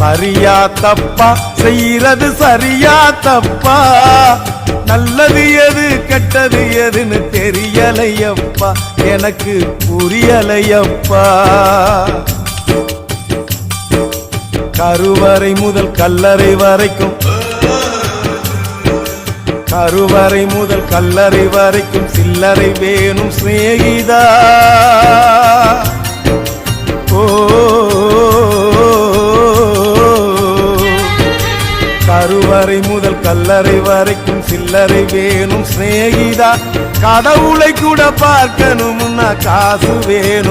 சரியா தப்பா செய்யறது சரியா தப்பா நல்லது எது கெட்டது எதுன்னு தெரியலையப்பா. எனக்கு புரியலையப்பா. கருவறை முதல் கல்லறை வரைக்கும் கருவறை முதல் கல்லறை வரைக்கும் சில்லறை வேணும் சிநேகிதா. கருவறை முதல் கல்லறை வரைக்கும் சில்லறை வேணும் சிநேகிதா. கடவுளை கூட பார்க்கணும்னா காசு வேணும்.